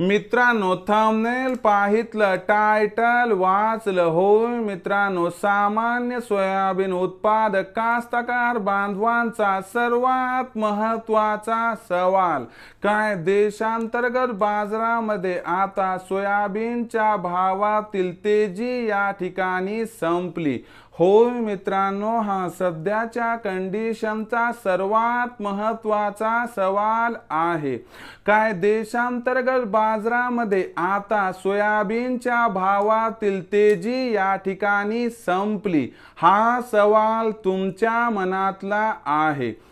मित्रांनो thumbnail पाहितलं title वाचलं होय. मित्रांनो सामान्य सोयाबीन उत्पादक कास्तकार बांधवांचा सर्वात महत्त्वाचा सवाल काय देशांतर्गत बाजारामध्ये आता सोयाबीनच्या भावातील तेजी या ठिकाणी संपली? होय मित्रांनो हा सध्याच्या कंडिशनचा सर्वात महत्त्वाचा सवाल आहे. काय देशांतर्गत बाजारामध्ये आता सोयाबीनच्या भावातील तेजी या ठिकाणी संपली? हा सवाल तुमच्या मनातला आहे.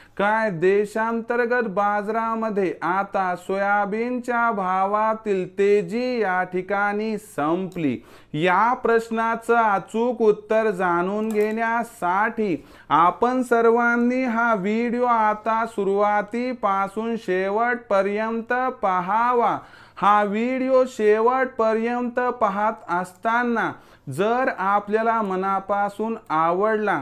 काय देशांतर्गत बाजारामध्ये आता सोयाबीनच्या भावातील तेजी या ठिकाणी संपली. या प्रश्नाचं अचूक उत्तर जाणून घेण्यासाठी आपण सर्वांनी हा व्हिडिओ आता सुरुवातीपासून शेवटपर्यंत पहावा. हा व्हिडिओ शेवटपर्यंत पाहत असताना जर आपल्याला मनापासून आवडला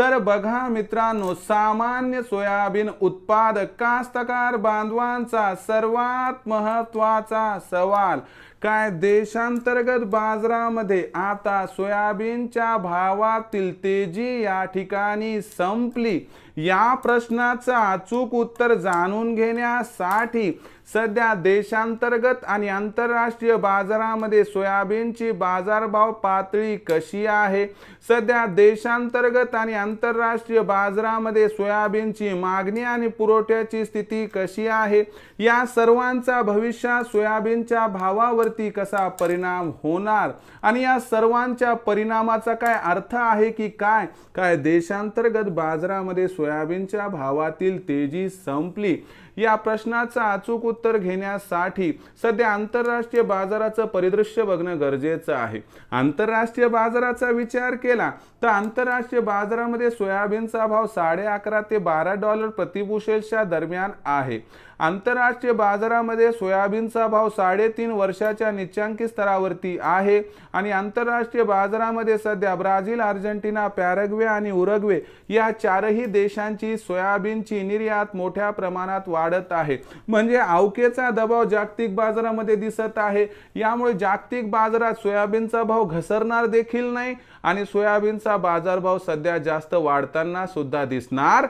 तर बघा मित्रांनो सामान्य सोयाबीन उत्पादक कास्तकार बांधवांचा सर्वात महत्त्वाचा सवाल काय देशांतर्गत बाजारामध्ये आता सोयाबीनच्या भावातील तेजी या ठिकाणी संपली? या प्रश्नाचं अचूक उत्तर जाणून घेण्यासाठी सध्या देशांतर्गत आणि आंतरराष्ट्रीय बाजारामध्ये सोयाबीनची बाजारभाव पातळी कशी आहे? सध्या देशांतर्गत आणि आंतरराष्ट्रीय बाजारामध्ये सोयाबीनची मागणी आणि पुरवठ्याची स्थिती कशी आहे? या सर्वांचा भविष्यात सोयाबीनच्या भावावरती कसा परिणाम होणार? आणि या सर्वांच्या परिणामाचा काय अर्थ आहे की काय? काय देशांतर्गत बाजारामध्ये सोयाबीनच्या भावातील तेजी संपली? या प्रश्नाचं अचूक उत्तर घेण्यासाठी सध्या आंतरराष्ट्रीय बाजाराचं परिदृश्य बघणं गरजेचं आहे. आंतरराष्ट्रीय बाजाराचा विचार केला तर आंतरराष्ट्रीय बाजारामध्ये सोयाबीनचा भाव साडे अकरा ते बारा डॉलर प्रतिबुशेलच्या दरम्यान आहे. आंतरराष्ट्रीय बाजारामध्ये सोयाबीनचा भाव साडेतीन वर्षाच्या निच्चांकी स्तरावरती आहे. आणि आंतरराष्ट्रीय बाजारामध्ये सध्या ब्राझील अर्जेंटिना पॅरग्वे आणि उरग्वे या चारही देशांची सोयाबीनची निर्यात मोठ्या प्रमाणात वाढत आहे. म्हणजे अवकेचा दबाव जागतिक बाजारामध्ये दिसत आहे. यामुळे जागतिक बाजारात सोयाबीनचा भाव घसरणार देखील नाही आणि सोयाबीनचा बाजारभाव सध्या जास्त वाढताना सुद्धा दिसणार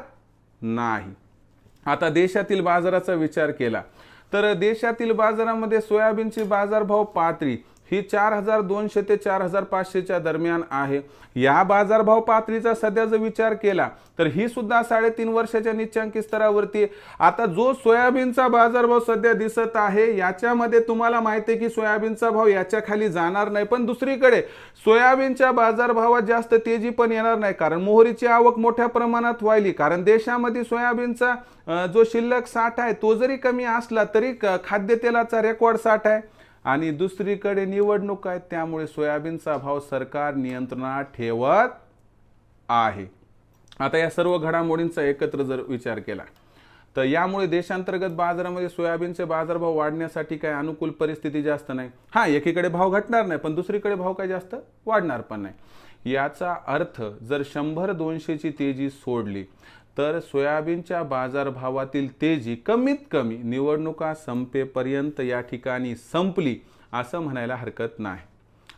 नाही. आता देशातील बाजाराचा विचार केला. तर देशातील बाजारामध्ये सोयाबीनचे बाजारभाव पातळी ही चार हजार दोनशे ते चार हजार पाचशेच्या दरम्यान आहे. या बाजारभाव पातळीचा सध्या जर विचार केला तर ही सुद्धा साडेतीन वर्षाच्या निच्चांकी स्तरावरती आता जो सोयाबीनचा बाजारभाव सध्या दिसत आहे याच्यामध्ये तुम्हाला माहिती आहे की सोयाबीनचा भाव याच्या खाली जाणार नाही. पण दुसरीकडे सोयाबीनच्या बाजारभावात जास्त तेजी पण येणार नाही कारण मोहरीची आवक मोठ्या प्रमाणात व्हायली. कारण देशामध्ये सोयाबीनचा जो शिल्लक साठ आहे तो जरी कमी असला तरी क- खाद्यतेलाचा रेकॉर्ड साठ आहे. आणि दुसरीकडे निवडणूक आहेत त्यामुळे सोयाबीनचा भाव सरकार नियंत्रणात ठेवत आहे. आता या सर्व घडामोडींचा एकत्र जर विचार केला तर यामुळे देशांतर्गत बाजारामध्ये सोयाबीनचे बाजारभाव वाढण्यासाठी काय अनुकूल परिस्थिती जास्त नाही. हा एकीकडे भाव घटणार नाही पण दुसरीकडे भाव काय जास्त वाढणार पण नाही. याचा अर्थ जर शंभर दोनशेची तेजी सोडली तर सोयाबीनच्या बाजारभावातील तेजी कमीत कमी निवडणुका संपेपर्यंत या ठिकाणी संपली असं म्हणायला हरकत नाही.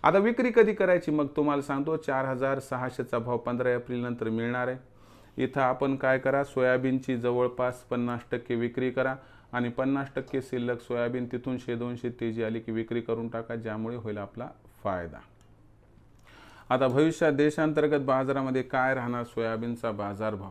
आता विक्री कधी करायची मग तुम्हाला सांगतो चार हजार सहाशेचा भाव पंधरा एप्रिल नंतर मिळणार आहे. इथं आपण काय करा सोयाबीनची जवळपास पन्नास टक्के विक्री करा आणि पन्नास टक्के शिल्लक सोयाबीन तिथून शे दोनशे तेजी आली की विक्री करून टाका ज्यामुळे होईल आपला फायदा. आता भविष्यात देशांतर्गत बाजारामध्ये काय राहणार सोयाबीनचा बाजारभाव?